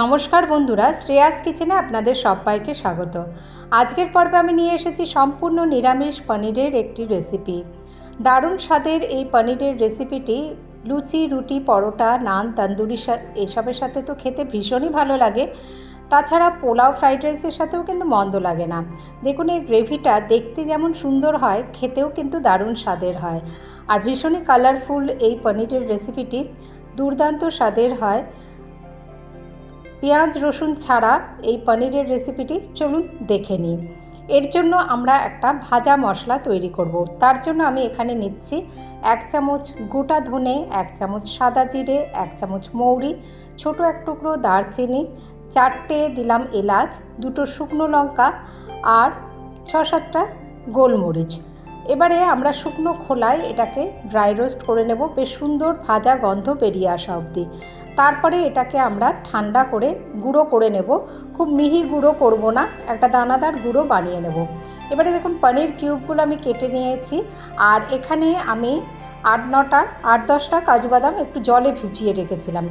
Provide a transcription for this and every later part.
নমস্কার বন্ধুরা, শ্রেয়াস কিচেনে আপনাদের সবাইকে স্বাগত। আজকের পর্বে আমি নিয়ে এসেছি সম্পূর্ণ নিরামিষ পনিরের একটি রেসিপি দারুণ স্বাদের এই পনিরের রেসিপিটি লুচি, রুটি, পরোটা, নান, তন্দুরি এসবের সাথে তো খেতে ভীষণই ভালো লাগে। তাছাড়া পোলাও, ফ্রাইড রাইসের সাথেও কিন্তু মন্দ লাগে না। দেখুন, এই গ্রেভিটা দেখতে যেমন সুন্দর হয়, খেতেও কিন্তু দারুণ স্বাদের হয়। আর ভীষণই কালারফুল এই পনিরের রেসিপিটি দুর্দান্ত স্বাদের হয়। পেঁয়াজ, রসুন ছাড়া এই পনিরের রেসিপিটি চলুন দেখে নিই। এর জন্য আমরা একটা ভাজা মশলা তৈরি করব। তার জন্য আমি এখানে নিচ্ছি এক চামচ গোটা ধনে, এক চামচ সাদা জিরে, এক চামচ মৌরি, ছোট এক টুকরো দারচিনি, চারটে দিলাম এলাচ, দুটো শুকনো লঙ্কা আর ছ সাতটা গোলমরিচ। এবারে আমরা শুকনো খোলায় এটাকে ড্রাই রোস্ট করে নেব, বেশ সুন্দর ভাজা গন্ধ বেরিয়ে আসা অবধি। তারপরে এটাকে আমরা ঠান্ডা করে গুঁড়ো করে নেব। খুব মিহি গুঁড়ো করব না, একটা দানাদার গুঁড়ো বানিয়ে নেব। এবারে দেখুন, পনির কিউবগুলো আমি কেটে নিয়েছি। আর এখানে আমি আট নটা, আট দশটা কাজু বাদাম একটু জলে ভিজিয়ে রেখেছিলাম।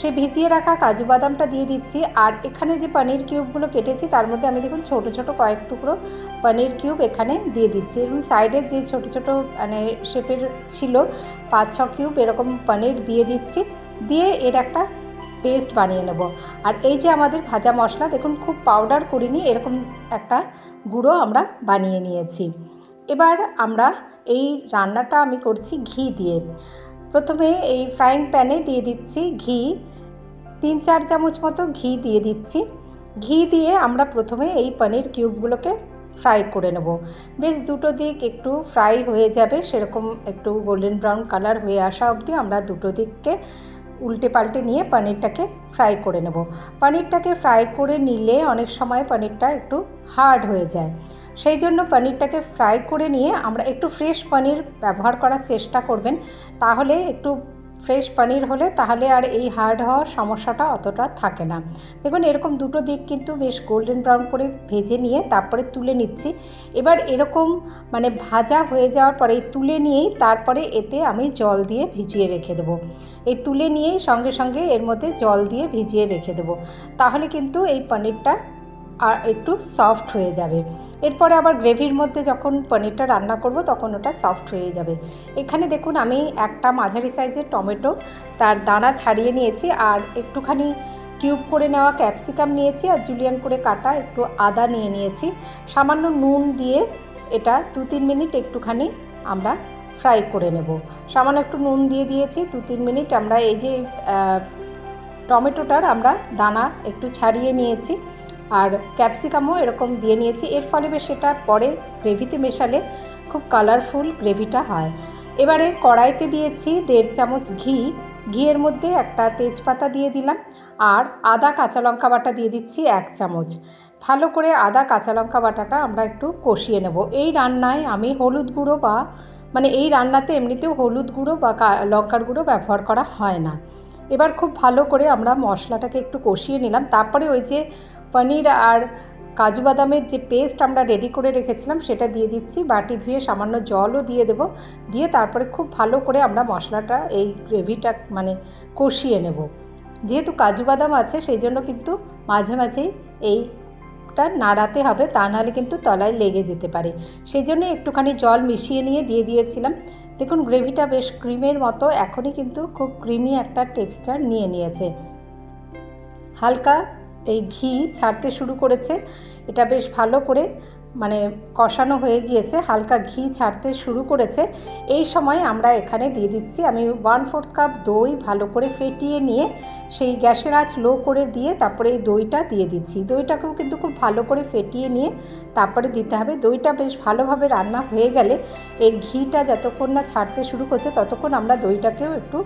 সে ভিজিয়ে রাখা কাজু বাদামটা দিয়ে দিচ্ছি। আর এখানে যে পনির কিউবগুলো কেটেছি, তার মধ্যে আমি দেখুন ছোট ছোট কয়েক টুকরো পনির কিউব এখানে দিয়ে দিচ্ছি। এবং সাইডের যে ছোট ছোট মানে শেপের ছিল পাঁচ, ছ কিউব এরকম পনির দিয়ে দিচ্ছি। দিয়ে এর একটা পেস্ট বানিয়ে নেব। আর এই যে আমাদের ভাজা মশলা, দেখুন খুব পাউডার করিনি, এরকম একটা গুঁড়ো আমরা বানিয়ে নিয়েছি। এবার আমরা এই রান্নাটা আমি করছি ঘি দিয়ে। প্রথমে এই ফ্রাইং প্যানে দিয়ে দিচ্ছি ঘি। তিন চার চামচ মতো ঘি দিয়ে দিচ্ছি। ঘি দিয়ে আমরা প্রথমে এই পনির কিউবগুলোকে ফ্রাই করে নেব। বেশ দুটো দিক একটু ফ্রাই হয়ে যাবে, সেরকম একটু গোল্ডেন ব্রাউন কালার হয়ে আসা অবধি আমরা দুটো দিককে উল্টে পাল্টে নিয়ে পনিরটাকে ফ্রাই করে নেব। পনিরটাকে ফ্রাই করে নিলে অনেক সময় পনিরটা একটু হার্ড হয়ে যায়। সেই জন্য পনিরটাকে ফ্রাই করে নিয়ে আমরা একটু ফ্রেশ পনির ব্যবহার করার চেষ্টা করবেন। তাহলে একটু ফ্রেশ পনির হলে তাহলে আর এই হার্ড হওয়ার সমস্যাটা অতটা থাকে না। দেখুন, এরকম দুটো দিক কিন্তু বেশ গোল্ডেন ব্রাউন করে ভেজে নিয়ে তারপরে তুলে নিচ্ছি। এবার এরকম মানে ভাজা হয়ে যাওয়ার পরে তুলে নিয়েই তারপরে এতে আমি জল দিয়ে ভিজিয়ে রেখে দেবো। এই তুলে নিয়েই সঙ্গে সঙ্গে এর মধ্যে জল দিয়ে ভিজিয়ে রেখে দেবো। তাহলে কিন্তু এই পনিরটা আর একটু সফট হয়ে যাবে। এরপরে আবার গ্রেভির মধ্যে যখন পনিরটা রান্না করব, তখন ওটা সফট হয়ে যাবে। এখানে দেখুন, আমি একটা মাঝারি সাইজের টমেটো তার দানা ছাড়িয়ে নিয়েছি আর একটুখানি কিউব করে নেওয়া ক্যাপসিকাম নিয়েছি আর জুলিয়ান করে কাটা একটু আদা নিয়ে নিয়েছি। সামান্য নুন দিয়ে এটা দু তিন মিনিট একটুখানি আমরা ফ্রাই করে নেব। সামান্য একটু নুন দিয়ে দিয়েছি, দু তিন মিনিট আমরা এই যে টমেটোটার আমরা দানা একটু ছাড়িয়ে নিয়েছি। আর ক্যাপসিকামও এরকম দিয়ে নিয়েছি। এর ফলে বেশ সেটা পরে গ্রেভিতে মেশালে খুব কালারফুল গ্রেভিটা হয়। এবারে কড়াইতে দিয়েছি দেড় চামচ ঘি। ঘিয়ের মধ্যে একটা তেজপাতা দিয়ে দিলাম আর আদা কাঁচা লঙ্কা বাটা দিয়ে দিচ্ছি এক চামচ। ভালো করে আদা কাঁচা লঙ্কা বাটাটা আমরা একটু কষিয়ে নেব। এই রান্নায় আমি হলুদ গুঁড়ো বা মানে এই রান্নাতে এমনিতেও হলুদ গুঁড়ো বা লঙ্কার গুঁড়ো ব্যবহার করা হয় না। এবার খুব ভালো করে আমরা মশলাটাকে একটু কষিয়ে নিলাম। তারপরে ওই যে পনির আর কাজু বাদামের যে পেস্ট আমরা রেডি করে রেখেছিলাম, সেটা দিয়ে দিচ্ছি। বাটি ধুয়ে সামান্য জলও দিয়ে দেব। দিয়ে তারপরে খুব ভালো করে আমরা মশলাটা, এই গ্রেভিটা মানে কষিয়ে নেব। যেহেতু কাজু বাদাম আছে, সেই জন্য কিন্তু মাঝে মাঝেই এইটা নাড়াতে হবে, তা নাহলে কিন্তু তলায় লেগে যেতে পারে। সেই জন্য একটুখানি জল মিশিয়ে নিয়ে দিয়ে দিয়েছিলাম। দেখুন, গ্রেভিটা বেশ ক্রিমের মতো, এখনই কিন্তু খুব ক্রিমি একটা টেক্সচার নিয়ে নিয়েছে। হালকা এই ঘি ছাড়তে শুরু করেছে। এটা বেশ ভালো করে মানে কষানো হয়ে গিয়েছে, হালকা ঘি ছাড়তে শুরু করেছে। এই সময় আমরা এখানে দিয়ে দিচ্ছি, আমি ওয়ান ফোর্থ কাপ দই ভালো করে ফেটিয়ে নিয়ে সেই গ্যাসের আঁচ লো করে দিয়ে তারপরে এই দইটা দিয়ে দিচ্ছি। দইটাকেও কিন্তু খুব ভালো করে ফেটিয়ে নিয়ে তারপরে দিতে হবে। দইটা বেশ ভালোভাবে রান্না হয়ে গেলে এর ঘিটা যতক্ষণ না ছাড়তে শুরু করছে, ততক্ষণ আমরা দইটাকেও একটু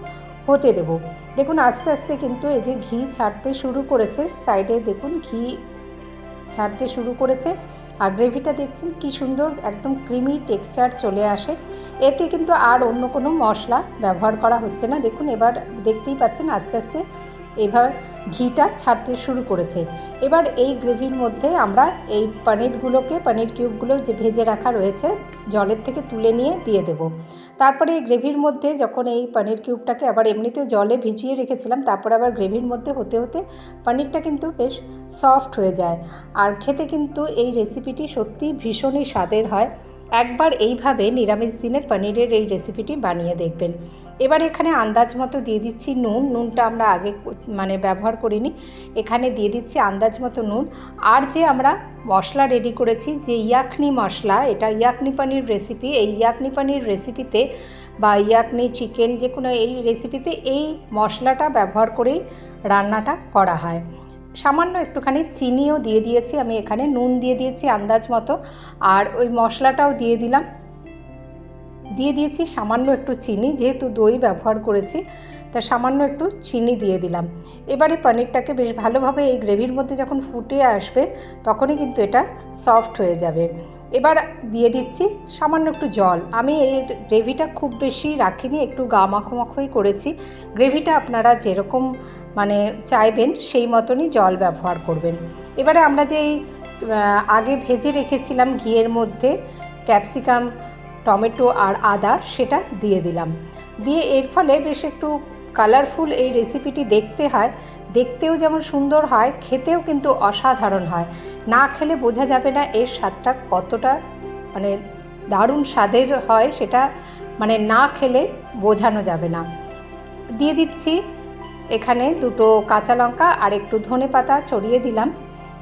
হতে দেব। দেখুন, আস্তে আস্তে কিন্তু এই যে ঘি ছাড়তে শুরু করেছে সাইডে দেখুন ঘি ছাড়তে শুরু করেছে। আর গ্রেভিটা দেখছেন কি সুন্দর, একদম ক্রিমি টেক্সচার চলে আসে। এতে কিন্তু আর অন্য কোনো মশলা ব্যবহার করা হচ্ছে না। দেখুন, এবার দেখতেই পাচ্ছেন আস্তে আস্তে এবার ঘিটা ছাড়তে শুরু করেছে। এবার এই গ্রেভির মধ্যে আমরা এই পানিরগুলোকে, পনির কিউবগুলো যে ভেজে রাখা রয়েছে, জলের থেকে তুলে নিয়ে দিয়ে দেব। তারপরে এই গ্রেভির মধ্যে যখন এই পনির কিউবটাকে আবার এমনিতেও জলে ভিজিয়ে রেখেছিলাম, তারপর আবার গ্রেভির মধ্যে হতে হতে পনিরটা কিন্তু বেশ সফট হয়ে যায়। আর খেতে কিন্তু এই রেসিপিটি সত্যি ভীষণই স্বাদের হয়। একবার এইভাবে নিরামিষ দিনে পনিরের এই রেসিপিটি বানিয়ে দেখবেন। এবার এখানে আন্দাজ মতো দিয়ে দিচ্ছি নুন। নুনটা আমরা আগে মানে ব্যবহার করিনি। এখানে দিয়ে দিচ্ছি আন্দাজ মতো নুন। আর যে আমরা মশলা রেডি করেছি, যে ইয়াকনি মশলা, এটা ইয়াকনি পানির রেসিপি এই ইয়াকনি পানির রেসিপিতে বা ইয়াকনি চিকেন যে কোনো এই রেসিপিতে এই মশলাটা ব্যবহার করেই রান্নাটা করা হয়। সামান্য একটুখানি চিনিও দিয়ে দিয়েছি, আমি এখানে নুন দিয়ে দিয়েছি আন্দাজ মতো, আর ওই মশলাটাও দিয়ে দিলাম। দিয়ে দিয়েছি সামান্য একটু চিনি, যেহেতু দই ব্যবহার করেছি, তা সামান্য একটু চিনি দিয়ে দিলাম। এবারে পনিরটাকে বেশ ভালোভাবে এই গ্রেভির মধ্যে যখন ফুটে আসবে, তখনই কিন্তু এটা সফট হয়ে যাবে। এবার দিয়ে দিচ্ছি সামান্য একটু জল। আমি এই গ্রেভিটা খুব বেশি রাখিনি, একটু গা মাখোমাখোই করেছি। গ্রেভিটা আপনারা যেরকম মানে চাইবেন সেই মতনই জল ব্যবহার করবেন। এবারে আমরা যেই আগে ভেজে রেখেছিলাম ঘিয়ের মধ্যে ক্যাপসিকাম, টমেটো আর আদা, সেটা দিয়ে দিলাম। দিয়ে এর ফলে বেশ একটু কালারফুল এই রেসিপিটি দেখতে হয়, দেখতেও যেমন সুন্দর হয়, খেতেও কিন্তু অসাধারণ হয়। না খেলে বোঝা যাবে না এর স্বাদটা কতটা মানে দারুণ স্বাদের হয় সেটা মানে না খেলে বোঝানো যাবে না। দিয়ে দিচ্ছি এখানে দুটো কাঁচা লঙ্কা আর একটু ধনে পাতা ছড়িয়ে দিলাম।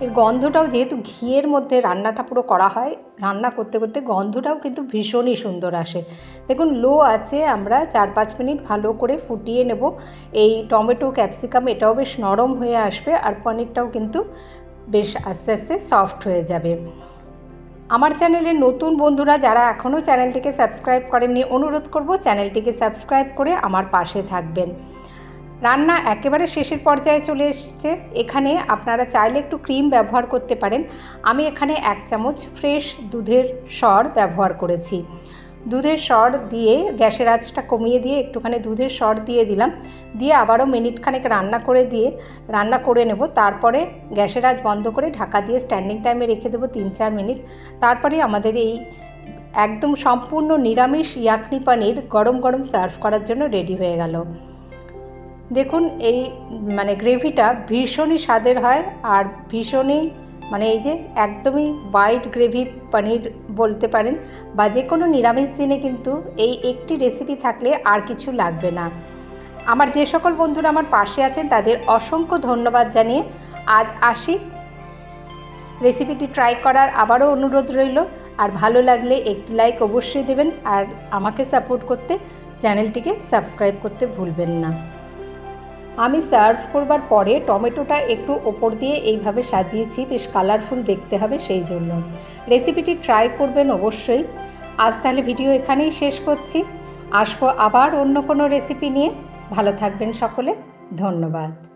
এর গন্ধটাও যেহেতু ঘিয়ের মধ্যে রান্নাটা পুরো করা হয়, রান্না করতে করতে গন্ধটাও কিন্তু ভীষণই সুন্দর আসে। দেখুন, লো আছে, আমরা চার পাঁচ মিনিট ভালো করে ফুটিয়ে নেব। এই টমেটো, ক্যাপসিকাম, এটাও বেশ নরম হয়ে আসবে আর পনিরটাও কিন্তু বেশ আস্তে আস্তে সফট হয়ে যাবে। আমার চ্যানেলের নতুন বন্ধুরা যারা এখনও চ্যানেলটিকে সাবস্ক্রাইব করেননি, অনুরোধ করব চ্যানেলটিকে সাবস্ক্রাইব করে আমার পাশে থাকবেন। রান্না একেবারে শেষের পর্যায়ে চলে এসছে। এখানে আপনারা চাইলে একটু ক্রিম ব্যবহার করতে পারেন। আমি এখানে এক চামচ ফ্রেশ দুধের সর ব্যবহার করেছি। দুধের সর দিয়ে গ্যাসের আঁচটা কমিয়ে দিয়ে একটুখানি দুধের সর দিয়ে দিলাম। দিয়ে আবারও মিনিটখানেক রান্না করে দিয়ে রান্না করে নেব। তারপরে গ্যাসের আঁচ বন্ধ করে ঢাকা দিয়ে স্ট্যান্ডিং টাইমে রেখে দেবো তিন চার মিনিট। তারপরে আমাদের এই একদম সম্পূর্ণ নিরামিষ ইয়াকনি পানির গরম গরম সার্ভ করার জন্য রেডি হয়ে গেল। দেখুন, এই মানে গ্রেভিটা ভীষণই স্বাদের হয় আর ভীষণই মানে এই যে একদমই হোয়াইট গ্রেভি পনির বলতে পারেন বা যে কোনো নিরামিষ দিনে কিন্তু এই একটি রেসিপি থাকলে আর কিছু লাগবে না। আমার যে সকল বন্ধুরা আমার পাশে আছেন, তাদের অসংখ্য ধন্যবাদ জানিয়ে আজ আসি। রেসিপিটি ট্রাই করার আবারও অনুরোধ রইল আর ভালো লাগলে একটি লাইক অবশ্যই দেবেন আর আমাকে সাপোর্ট করতে চ্যানেলটিকে সাবস্ক্রাইব করতে ভুলবেন না। আমি সার্ভ করবার পরে টমেটোটা একটু ওপর দিয়ে এইভাবে সাজিয়েছি, বেশ কালারফুল দেখতে হবে সেই জন্য। রেসিপিটি ট্রাই করবেন অবশ্যই। আজ তাহলে ভিডিও এখানেই শেষ করছি। আসব আবার অন্য কোনো রেসিপি নিয়ে। ভালো থাকবেন সকলে। ধন্যবাদ।